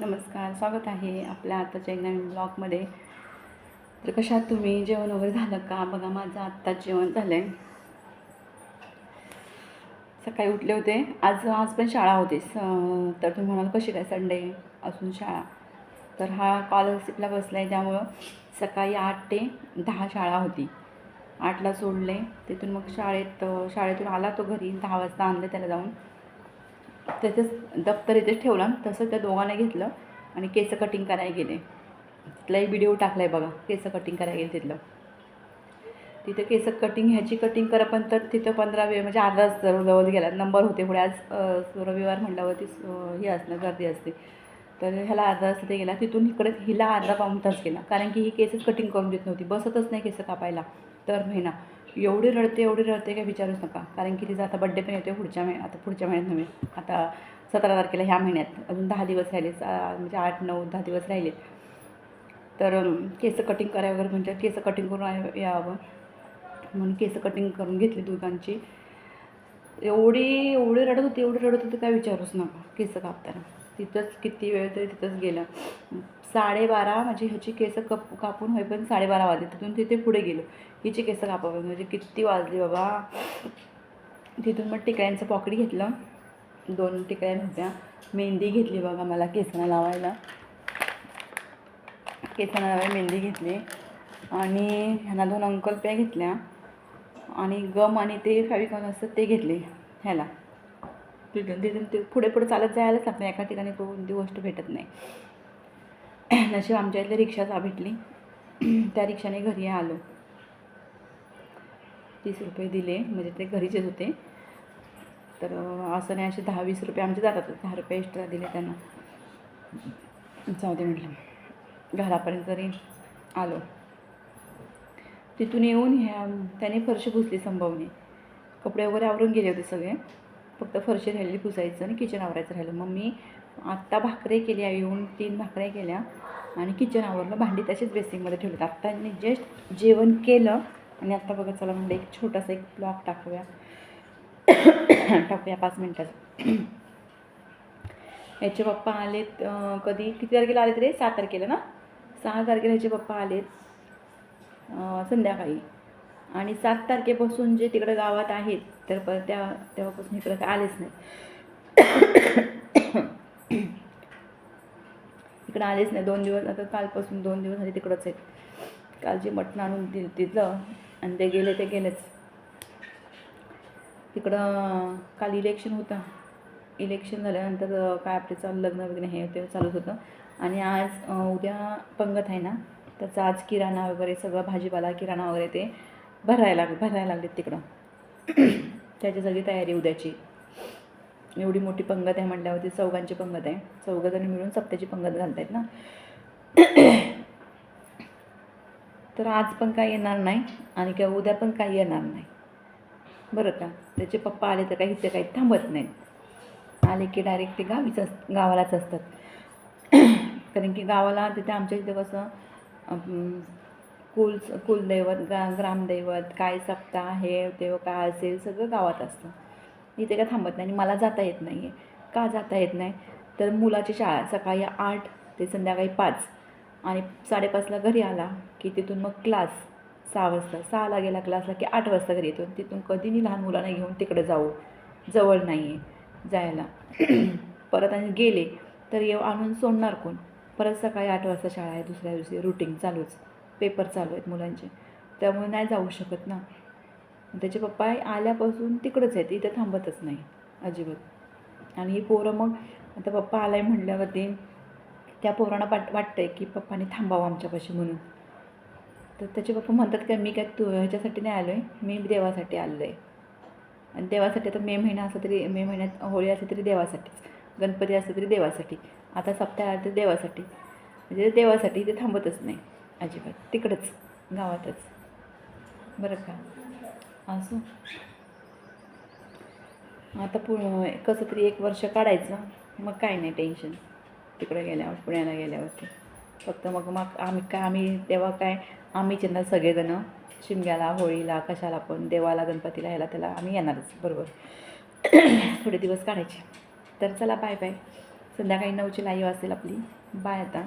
नमस्कार स्वागत आहे आपल्या आताच्या एक नवीन ब्लॉगमध्ये. तर कशात तुम्ही? जेवण वगैरे झालं का? बघा माझं आत्ताच जेवण झालं आहे सकाळी उठले होते. आज आज पण शाळा होती स तर तुम्ही म्हणाल कशी काय संडे? असून शाळा. तर हा कॉलरशिपला बसला आहे त्यामुळं सकाळी आठ ते दहा शाळा होती. आठला सोडले. तिथून मग शाळेत शाळेतून आला तो घरी दहा वाजता आणलं त्याला जाऊन. त्याचंच दप्तर इथेच ठेवला. तसं त्या दोघांना घेतलं आणि केस कटिंग करायला गेले. तिथलाही व्हिडिओ टाकला आहे बघा. केस कटिंग करायला गेले तिथलं. तिथं केस कटिंग ह्याची कटिंग करा पण तर तिथं पंधरा वेळ म्हणजे अर्धा जवळ गेला. नंबर होते पुढे. आज रविवार म्हटल्यावरती हे असणं गर्दी असते. तर ह्याला अर्धा तास ते गेला. तिथून इकडे हिला अर्धा पाऊन तास गेला. कारण की ही केसच कटिंग करून देत नव्हती. बसतच नाही केस कापायला. तर महिना. एवढी रडते एवढी रडते काय विचारूच नका. कारण की तिचा आता बड्डे पण येतो पुढच्या महिन्यात आता पुढच्या महिन्यात नव्हे. आता सतरा तारखेला ह्या महिन्यात. अजून दहा दिवस राहिले म्हणजे आठ नऊ दहा दिवस राहिले. तर केस कटिंग कराय वगैरे म्हणजे केस कटिंग करून यावं. म्हणून केस कटिंग करून घेतली दोघांची एवढी एवढी रडत होती एवढी रडत होती काय विचारूच नका. केस कापताना. तिथंच किती वेळ तरी तिथंच गेलं. साडेबारा म्हणजे ह्याची केसं कप कापून होईपर्यंत साडेबारा वाजले. तिथून तिथे पुढे गेलो. हिची केसं कापावी. म्हणजे किती वाजली बाबा? तिथून मग टिकळ्यांचं पॉकेट घेतलं. दोन टिकळ्या होत्या मेहंदी घेतली बघा मला केसांना लावायला. केसांना लावायला मेहंदी घेतली. आणि ह्यांना दोन अंकल प्या घेतल्या. आणि गम आणि ते फॅविकॉन असतं ते घेतले ह्याला. तिथून तिथून ते पुढे पुढे चालत जायलाच लागतं. एका ठिकाणी कोणती गोष्ट भेटत नाही. नशीब आमच्या इथल्या रिक्षाचा भेटली. त्या रिक्षाने घरी आलो. तीस रुपये दिले म्हणजे ते घरीचेच होते. तर असं नाही असे दहा वीस रुपये आमचे जातात. दहा रुपये एक्स्ट्रा दिले त्यांना. जाऊ दे म्हटलं. घरापर्यंत तरी आलो. तिथून येऊन ह्या त्याने फरशी पुसली संभवने. कपडे वगैरे आवरून गेले होते सगळे. फक्त फरशी राहिलेली पुसायचं आणि किचन आवरायचं राहिलं. मग मी आत्ता भाकरे केल्या येऊन तीन भाकऱ्या केल्या आणि किचन आवरलं. भांडी तशीच बेसिंगमध्ये ठेवलं आत्ता मी जस्ट जेवण केलं आणि आत्ता बघा चला म्हणलं एक छोटासा एक ब्लॉग टाकूया. टाकूया पाच मिनटाचा. याचे पप्पा आलेत कधी? किती तारखेला आले तरी सात तारखेला ना? सहा तारखेला ह्याचे पप्पा आलेत संध्याकाळी. आणि सात तारखेपासून जे तिकडे गावात आहेत तर परत त्या तेव्हापासून इकडं काय आलेच नाही इकडं आलेच नाही दोन दिवस आता कालपासून दोन दिवस झाले तिकडंच आहेत. काल जे मटण आणून दिलं तिथलं आणि ते गेले ते गेलेच. तिकडं काल इलेक्शन होतं. इलेक्शन झाल्यानंतर काय आपले चालू लग्न वगैरे हे ते चालूच होतं. आणि आज उद्या पंगत आहे ना. त्याचा आज किराणा वगैरे सगळं भाजीपाला किराणा वगैरे ते भरायला लाग भरायला लागलेत तिकडं. त्याची सगळी तयारी उद्याची. एवढी मोठी पंगत आहे म्हटल्यावरती चौघांची पंगत आहे. चौघजणी मिळून सप्त्याची पंगत घालतायत ना. तर आज पण काही येणार नाही आणि किंवा उद्या पण काही येणार नाही. बरं का? त्याचे पप्पा आले तर काही ते काही थांबत नाहीत. आले की डायरेक्ट ते गावीच अस गावालाच असतात. कारण की गावाला तिथे आमच्या इथे कसं कुल कुलदैवत गा ग्रामदैवत काय सप्ताह हे तेव्हा काय असेल सगळं गावात असतं. इथे काय थांबत नाही आणि मला जाता येत नाही आहे का जाता येत नाही? तर मुलाची शाळा सकाळी आठ ते संध्याकाळी पाच आणि साडेपाचला घरी आला की तिथून मग क्लास सहा वाजता. सहाला गेला क्लासला की आठ वाजता घरी येतो. तिथून कधी मी लहान मुलांना घेऊन तिकडे जाऊ जवळ नाही आहे जायला. परत आणि गेले तर येऊ आणून सोडणार कोण? परत सकाळी आठ वाजता शाळा आहे दुसऱ्या दिवशी रुटीन चालूच. पेपर चालू आहेत मुलांचे. त्यामुळे नाही जाऊ शकत ना. त्याचे पप्पा आल्यापासून तिकडंच आहेत इथं थांबतच नाही अजिबात. आणि ही पोरं मग आता पप्पा आलाय म्हटल्यावरती त्या पोरांना वाट आहे की पप्पाने थांबावं आमच्यापाशी म्हणून. तर त्याचे पप्पा म्हणतात का मी काय तू ह्याच्यासाठी नाही आलो आहे मी देवासाठी आलो आहे आणि देवासाठी आता मे महिना असला तरी मे महिन्यात होळी असली तरी देवासाठीच गणपती असलं तरी देवासाठी. आता सप्ताह आला तर देवासाठी. म्हणजे देवासाठी इथे थांबतच नाही. अजिबात. तिकडंच गावातच. बरं का? असं. आता पु कसं तरी एक वर्ष काढायचं. मग काय नाही टेन्शन तिकडे गेल्यावर पुण्याला गेल्यावरती फक्त मग मग आम्ही काय आम्ही तेव्हा काय आम्ही त्यांना सगळेजणं शिमग्याला होळीला कशाला पण देवाला गणपतीला ह्याला त्याला आम्ही येणारच. बरोबर. थोडे दिवस काढायचे. तर चला बाय बाय संध्याकाळी नऊची लाईव्ह असेल आपली. बाय आता.